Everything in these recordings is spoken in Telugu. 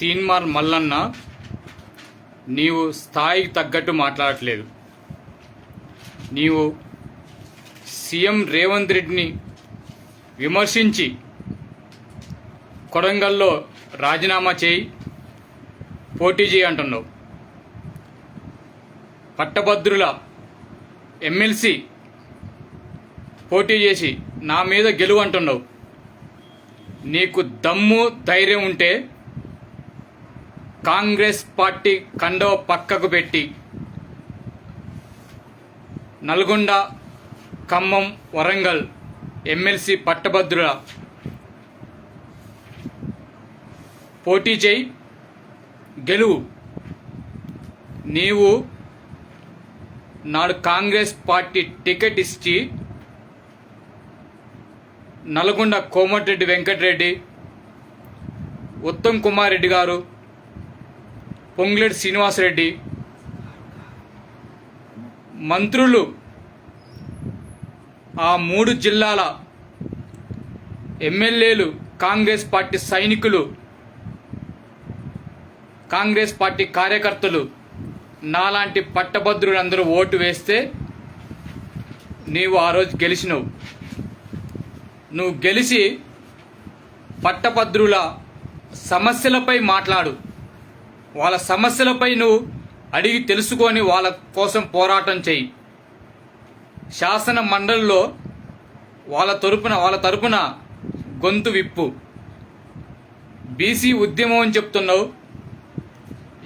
తీన్మార్ మల్లన్న నీవు స్థాయికి తగ్గట్టు మాట్లాడట్లేదు. నీవు సీఎం రేవంత్ రెడ్డిని విమర్శించి కొడంగల్లో రాజీనామా చేయి పోటీ చేయి అంటున్నావు. పట్టభద్రుల ఎమ్మెల్సీ పోటీ చేసి నా మీద గెలువు అంటున్నావు. నీకు దమ్ము ధైర్యం ఉంటే కాంగ్రెస్ పార్టీ కండవ పక్కకు పెట్టి నల్గొండ ఖమ్మం వరంగల్ ఎమ్మెల్సీ పట్టభద్రుల పోటీ చేయి. గెలువు. నీవు నాడు కాంగ్రెస్ పార్టీ టికెట్ ఇచ్చి నల్గొండ కోమటిరెడ్డి వెంకటరెడ్డి ఉత్తమ్ కుమార్ రెడ్డి గారు పొంగులేటి శ్రీనివాసరెడ్డి మంత్రులు ఆ మూడు జిల్లాల ఎమ్మెల్యేలు కాంగ్రెస్ పార్టీ సైనికులు కాంగ్రెస్ పార్టీ కార్యకర్తలు నాలాంటి పట్టభద్రులందరూ ఓటు వేస్తే నీవు ఆ రోజు గెలిచినవు. నువ్వు గెలిచి పట్టభద్రుల సమస్యలపై మాట్లాడు. వాళ్ళ సమస్యలపై నువ్వు అడిగి తెలుసుకొని వాళ్ళ కోసం పోరాటం చేయి. శాసన మండలిలో వాళ్ళ తరపున వాళ్ళ తరపున గొంతు విప్పు. బీసీ ఉద్యమం అని చెప్తున్నావు.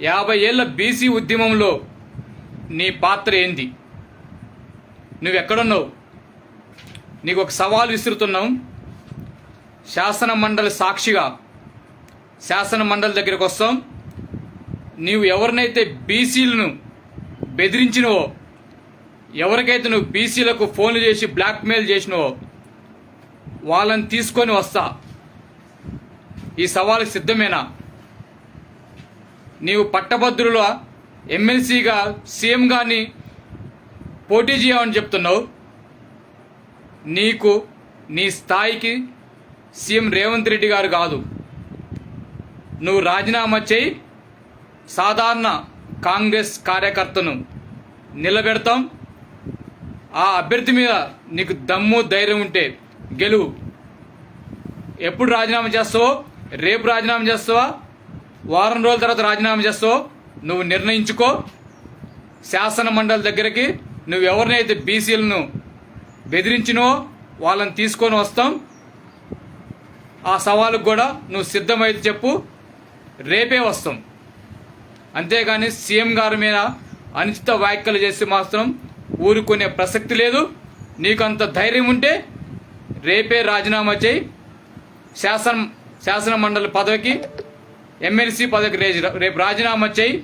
యాభై ఏళ్ళ బీసీ ఉద్యమంలో నీ పాత్ర ఏంది? నువ్వెక్కడున్నావు? నీకు ఒక సవాల్ విసురుతున్నాం. శాసన మండలి సాక్షిగా శాసన మండలి దగ్గరికి వస్తాం. నీవు ఎవరినైతే బీసీలను బెదిరించినవో ఎవరికైతే నువ్వు బీసీలకు ఫోన్లు చేసి బ్లాక్మెయిల్ చేసినవో వాళ్ళని తీసుకొని వస్తా. ఈ సవాలు సిద్ధమేనా? నీవు పట్టభద్రుల ఎమ్మెల్సీగా సీఎం గారిని పోటీ చేయమని చెప్తున్నావు. నీకు నీ స్థాయికి సీఎం రేవంత్ రెడ్డి గారు కాదు. నువ్వు రాజీనామా చేయి సాధారణ కాంగ్రెస్ కార్యకర్తను నిలబెడతాం. ఆ అభ్యర్థి మీద నీకు దమ్ము ధైర్యం ఉంటే గెలువు ఎప్పుడు రాజీనామా చేస్తావో రేపు రాజీనామా చేస్తావా వారం రోజుల తర్వాత రాజీనామా చేస్తావో నువ్వు నిర్ణయించుకో. శాసన మండలి దగ్గరికి నువ్వు ఎవరినైతే బీసీలను బెదిరించినో వాళ్ళని తీసుకొని వస్తాం. ఆ సవాలుకు కూడా నువ్వు సిద్ధమైతే చెప్పు. రేపే వస్తాం. అంతేగాని సీఎం గారి మీద అనుచిత వ్యాఖ్యలు చేసి మాత్రం ఊరుకునే ప్రసక్తి లేదు. నీకు అంత ధైర్యం ఉంటే రేపే రాజీనామా చేయి. శాసన శాసన మండలి పదవికి ఎమ్మెల్సీ పదవికి రేపు రాజీనామా చేయి.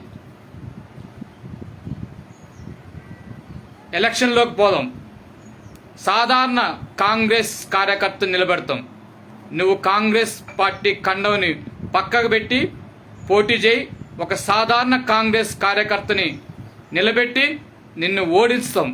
ఎలక్షన్లోకి పోదాం. సాధారణ కాంగ్రెస్ కార్యకర్త నిలబెడతాం. నువ్వు కాంగ్రెస్ పార్టీ కండవని పక్కకు పెట్టి పోటీ చేయి. ఒక సాధారణ కాంగ్రెస్ కార్యకర్తని నిలబెట్టి నిన్ను ఓడిస్తాం